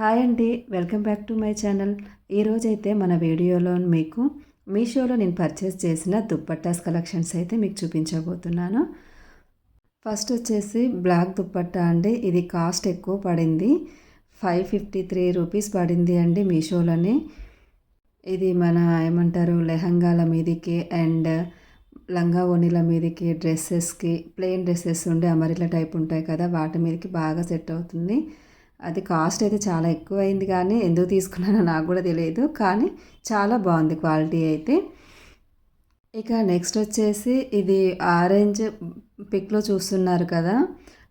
Hi అండి welcome back to my channel. ఈరోజైతే మన వీడియోలో మీకు మీషోలో నేను పర్చేస్ చేసిన దుప్పట్టాస్ కలెక్షన్స్ అయితే మీకు చూపించబోతున్నాను. ఫస్ట్ వచ్చేసి బ్లాక్ దుప్పట్టా అండి. ఇది కాస్ట్ ఎక్కువ పడింది. ఫైవ్ ఫిఫ్టీ త్రీ రూపీస్ పడింది అండి మీషోలోని. ఇది మన ఏమంటారు లెహంగాల మీదకి అండ్ లంగా ఓనీల మీదకి డ్రెస్సెస్కి ప్లెయిన్ డ్రెస్సెస్ ఉండే అమరిల టైప్ ఉంటాయి కదా వాటి మీదకి బాగా సెట్ అవుతుంది. అది కాస్ట్ అయితే చాలా ఎక్కువ అయింది కానీ ఎందుకు తీసుకున్నానో నాకు కూడా తెలియదు కానీ చాలా బాగుంది క్వాలిటీ అయితే. ఇక నెక్స్ట్ వచ్చేసి ఇది ఆరెంజ్ పిక్లో చూస్తున్నారు కదా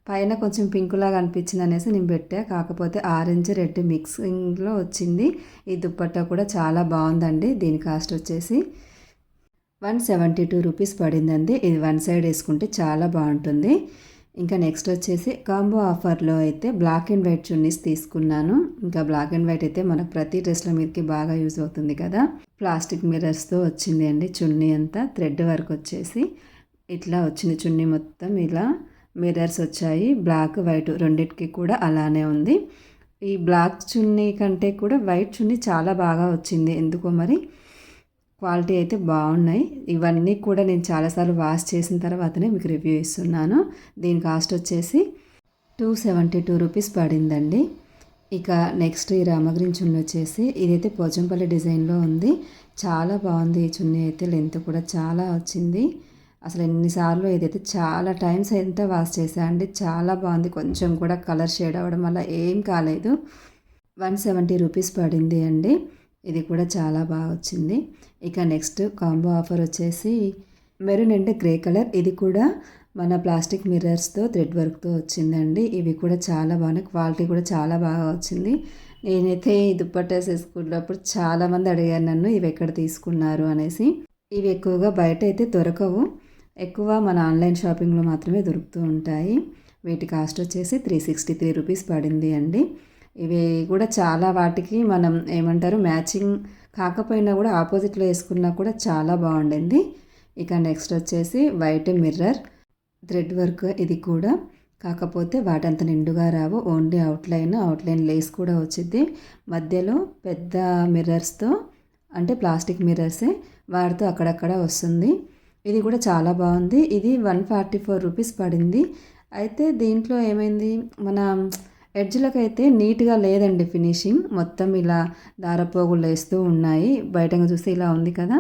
పైన కొంచెం పింకులాగా అనిపించింది అనేసి నేను పెట్టా కాకపోతే ఆరెంజ్ రెడ్ మిక్సింగ్లో వచ్చింది. ఈ దుప్పట్టా కూడా చాలా బాగుందండి దీని కాస్ట్ వచ్చేసి వన్ సెవెంటీ టూ రూపీస్ పడిందండి. ఇది వన్ సైడ్ వేసుకుంటే చాలా బాగుంటుంది. ఇంకా నెక్స్ట్ వచ్చేసి కాంబో ఆఫర్లో అయితే బ్లాక్ అండ్ వైట్ చున్నీస్ తీసుకున్నాను. ఇంకా బ్లాక్ అండ్ వైట్ అయితే మనకు ప్రతి డ్రెస్ల మీదకి బాగా యూజ్ అవుతుంది కదా. ప్లాస్టిక్ మిర్రర్స్తో వచ్చింది అండి చున్నీ అంతా. థ్రెడ్ వర్క్ వచ్చేసి ఇట్లా వచ్చింది చున్నీ మొత్తం ఇలా. మిర్రర్స్ వచ్చాయి. బ్లాక్ వైట్ రెండింటికి కూడా అలానే ఉంది. ఈ బ్లాక్ చున్నీ కంటే కూడా వైట్ చున్నీ చాలా బాగా వచ్చింది. ఎందుకో మరి? క్వాలిటీ అయితే బాగున్నాయి. ఇవన్నీ కూడా నేను చాలాసార్లు వాష్ చేసిన తర్వాతనే మీకు రివ్యూ ఇస్తున్నాను. దీని కాస్ట్ వచ్చేసి టూ సెవెంటీ టూ రూపీస్ పడిందండి. ఇక నెక్స్ట్ ఈ రామగ్రీన్ చున్నీ వచ్చేసి ఇదైతే పోచంపల్లి డిజైన్లో ఉంది. చాలా బాగుంది ఈ చున్నీ అయితే లెంత్ కూడా చాలా వచ్చింది. అసలు ఎన్నిసార్లు ఇదైతే చాలా టైమ్స్ ఎంత వాష్ చేసా అండి. చాలా బాగుంది. కొంచెం కూడా కలర్ షేడ్ అవ్వడం వల్ల ఏం కాలేదు. వన్ సెవెంటీ రూపీస్ పడింది అండి. ఇది కూడా చాలా బాగా వచ్చింది. ఇక నెక్స్ట్ కాంబో ఆఫర్ వచ్చేసి మెరూన్ అంటే గ్రే కలర్. ఇది కూడా మన ప్లాస్టిక్ మిర్రర్స్తో థ్రెడ్ వర్క్తో వచ్చిందండి. ఇవి కూడా చాలా బాగున్నాయి. క్వాలిటీ కూడా చాలా బాగా వచ్చింది. నేనైతే ఈ దుప్పట్టాస్ వేసుకున్నప్పుడు చాలామంది అడిగారు నన్ను ఇవి ఎక్కడ తీసుకున్నారు? అనేసి. ఇవి ఎక్కువగా బయట అయితే దొరకవు. ఎక్కువ మన ఆన్లైన్ షాపింగ్లో మాత్రమే దొరుకుతూ ఉంటాయి. వీటి కాస్ట్ వచ్చేసి త్రీ సిక్స్టీ త్రీ రూపీస్ పడింది అండి. ఇవి కూడా చాలా వాటికి మనం ఏమంటారు మ్యాచింగ్ కాకపోయినా కూడా ఆపోజిట్లో వేసుకున్నా కూడా చాలా బాగుండింది. ఇక నెక్స్ట్ వచ్చేసి వైట్ మిర్రర్ థ్రెడ్ వర్క్ ఇది కూడా. కాకపోతే వాటంత నిండుగా రావు ఓన్లీ అవుట్లైన్ అవుట్లైన్ లేస్ కూడా వచ్చింది మధ్యలో పెద్ద మిర్రర్స్తో అంటే ప్లాస్టిక్ మిర్రర్సే వాటితో అక్కడక్కడ వస్తుంది. ఇది కూడా చాలా బాగుంది. ఇది వన్ ఫార్టీ ఫోర్ రూపీస్ పడింది. అయితే దీంట్లో ఏమైంది? మన ఎడ్జ్లకు అయితే నీట్గా లేదండి ఫినిషింగ్. మొత్తం ఇలా దారపోగులు వేస్తూ ఉన్నాయి. బయటగా చూస్తే ఇలా ఉంది కదా.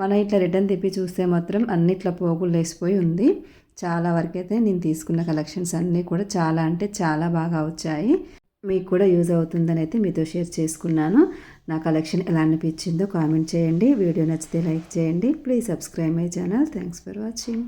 మనం ఇట్లా రిటర్న్ తిప్పి చూస్తే మాత్రం అన్నిట్లా పోగులు వేసిపోయి ఉంది. చాలా వరకు అయితే నేను తీసుకున్న కలెక్షన్స్ అన్నీ కూడా చాలా అంటే చాలా బాగా వచ్చాయి. మీకు కూడా యూజ్ అవుతుందని అయితే మీతో షేర్ చేసుకున్నాను. నా కలెక్షన్ ఎలా అనిపించిందో కామెంట్ చేయండి. వీడియో నచ్చితే లైక్ చేయండి. Please subscribe my channel. Thanks for watching.